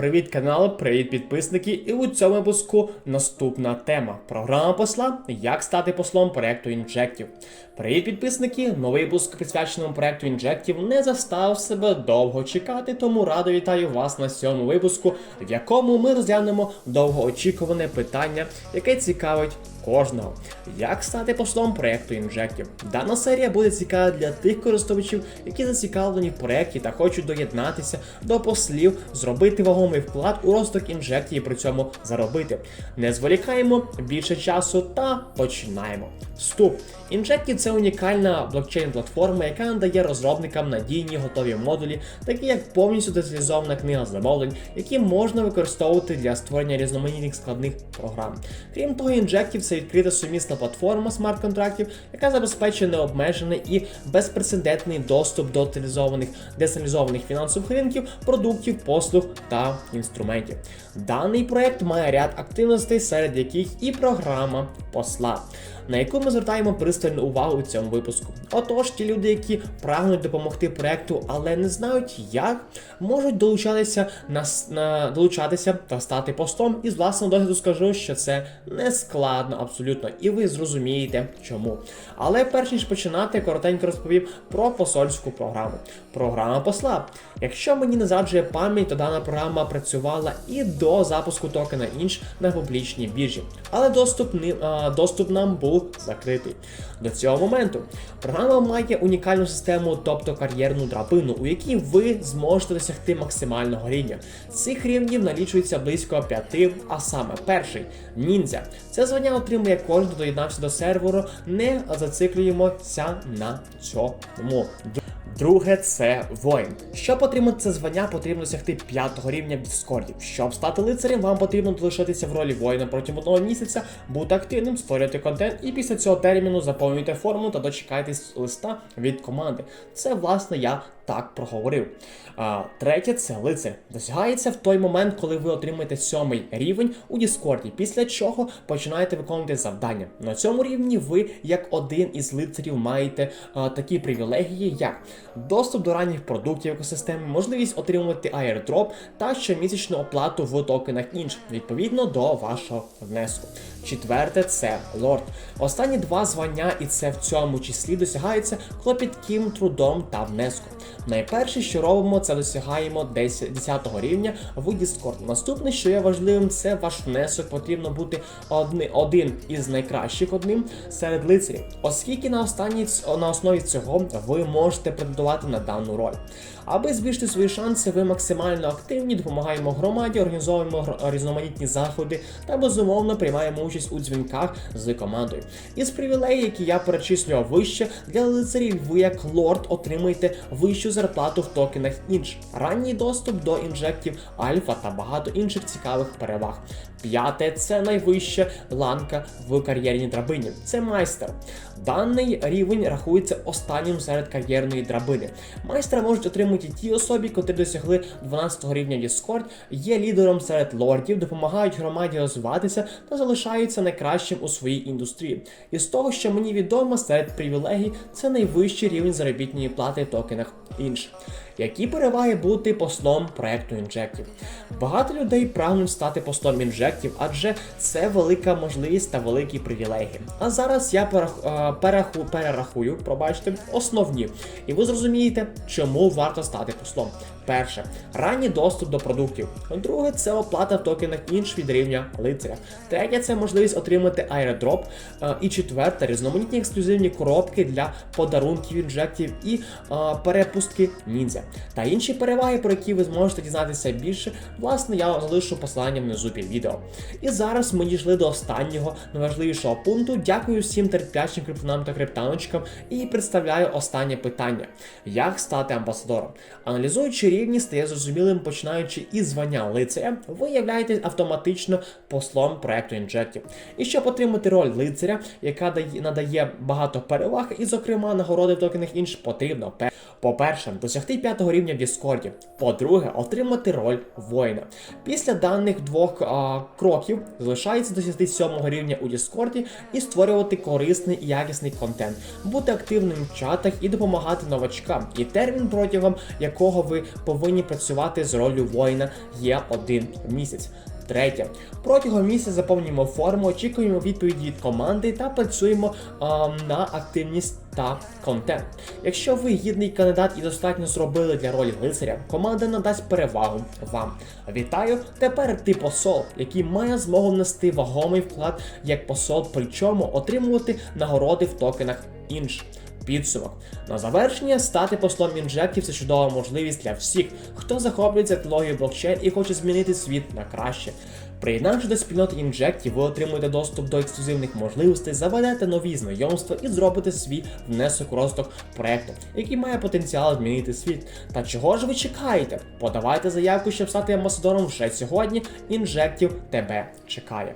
Привіт, канал, привіт, підписники! І у цьому випуску наступна тема. Програма посла Як стати послом проекту інжектів. Привіт, підписники! Новий випуск присвяченому проекту інжектів не застав себе довго чекати, тому радо вітаю вас на цьому випуску, в якому ми розглянемо довгоочікуване питання, яке цікавить кожного. Як стати послом проекту інжектів? Дана серія буде цікава для тих користувачів, які зацікавлені в проекті та хочуть доєднатися до послів, зробити вагомий вклад у розвиток інжектів і при цьому заробити. Не зволікаємо більше часу та починаємо. Вступ. Інжектів це унікальна блокчейн-платформа, яка надає розробникам надійні готові модулі, такі як повністю деталізована книга замовлень, які можна використовувати для створення різноманітних складних програм. Крім того, інжектів це відкрита сумісна платформа смарт-контрактів, яка забезпечує необмежений і безпрецедентний доступ до деталізованих децентралізованих фінансових ринків, продуктів, послуг та інструментів. Даний проект має ряд активностей, серед яких і програма посла. На яку ми звертаємо пристальну увагу у цьому випуску. Отож, ті люди, які прагнуть допомогти проекту, але не знають як, можуть долучатися на, на долучатися та стати постом. І з власного досвіду скажу, що це не складно абсолютно, і ви зрозумієте чому. Але перш ніж починати, коротенько розповім про посольську програму. Програма посла. Якщо мені не зраджує пам'ять, то дана програма працювала і до запуску токена інш на публічній біржі. Але доступ, ни- а, доступ нам був закритий. До цього моменту програма має унікальну систему, тобто кар'єрну драбину, у якій ви зможете досягти максимального рівня. Цих рівнів налічується близько п'яти, а саме перший ніндзя. Це звання отримує кожен, хто доєднався до серверу. Не зациклюємося на цьому. Друге це воїн. Щоб отримати це звання, потрібно досягти п'ятого рівня в Діскорді. Щоб стати лицарем, вам потрібно залишитися в ролі воїна протягом одного місяця, бути активним, створювати контент, і після цього терміну заповнюйте форму та дочекайтесь листа від команди. Це власне я так проговорив. А, третє це лицар. Досягається в той момент, коли ви отримаєте сьомий рівень у Діскорді, після чого починаєте виконувати завдання. На цьому рівні ви, як один із лицарів, маєте а, такі привілегії, як доступ до ранніх продуктів екосистеми, можливість отримувати airdrop та щомісячну оплату в токенах інш, відповідно до вашого внеску. Четверте це лорд. Останні два звання, і це в цьому числі досягаються клопітким трудом та внеском. Найперше, що робимо, це досягаємо 10 10 рівня в Discord. Наступне, що є важливим, це ваш внесок. Потрібно бути одни, один із найкращих одним серед лицарів, оскільки на останній на основі цього ви можете претендувати на дану роль. Аби збільшити свої шанси, ви максимально активні, допомагаємо громаді, організовуємо різноманітні заходи та безумовно приймаємо участь у дзвінках з командою. Із привілеїв, які я перечислював вище, для лицарів ви як лорд отримаєте вищу зарплату в токенах інш, ранній доступ до інжектів, альфа та багато інших цікавих переваг. П'яте це найвища ланка в кар'єрній драбині. Це майстер. Даний рівень рахується останнім серед кар'єрної драбини. Майстра можуть отримати ті особі, котрі досягли 12 рівня Discord, є лідером серед лордів, допомагають громаді розвиватися та залишаються найкращим у своїй індустрії. І з того, що мені відомо, серед привілегій це найвищий рівень заробітної плати в токенах інш. Які переваги бути послом проекту інжектів? Багато людей прагнуть стати послом інжектів, адже це велика можливість та великі привілегії. А зараз я перах, е, перерахую, пробачте, основні, і ви зрозумієте, чому варто стати послом. Перше ранній доступ до продуктів. Друге це оплата в токенах інш від рівня лицаря. Третє це можливість отримати airdrop. Е, І четверте різноманітні ексклюзивні коробки для подарунків інжектів і е, перепустки ніндзя. Та інші переваги, про які ви зможете дізнатися більше, власне, я залишу посилання внизу під відео. І зараз ми дійшли до останнього найважливішого пункту. Дякую всім терплячим криптонам та криптаночкам і представляю останнє питання: як стати амбасадором? Аналізуючи рівні, стає зрозумілим, починаючи із звання лицаря, ви являєтесь автоматично послом проекту інжектів. І щоб отримати роль лицаря, яка дає, надає багато переваг, і, зокрема, нагороди в токенах інш, потрібно по-перше, досягти 5 5 рівня в Діскорді. По-друге, отримати роль воїна. Після даних двох а, кроків залишається досягти 7 рівня у Діскорді і створювати корисний і якісний контент, бути активним в чатах і допомагати новачкам. І термін, протягом якого ви повинні працювати з роллю воїна, є один місяць. Третє. Протягом місяця заповнюємо форму, очікуємо відповіді від команди та працюємо а, на активність та контент. Якщо ви гідний кандидат і достатньо зробили для ролі лицаря, команда надасть перевагу вам. Вітаю! Тепер ти посол, який має змогу внести вагомий вклад як посол, причому отримувати нагороди в токенах інш. Підсумок. На завершення стати послом інжектів це чудова можливість для всіх, хто захоплюється технологією блокчейн і хоче змінити світ на краще. Приєднавшись до спільноти інжектів, ви отримуєте доступ до ексклюзивних можливостей, заведете нові знайомства і зробите свій внесок у розвиток проекту, який має потенціал змінити світ. Та чого ж ви чекаєте? Подавайте заявку, щоб стати амбасадором вже сьогодні. Інжектів тебе чекає.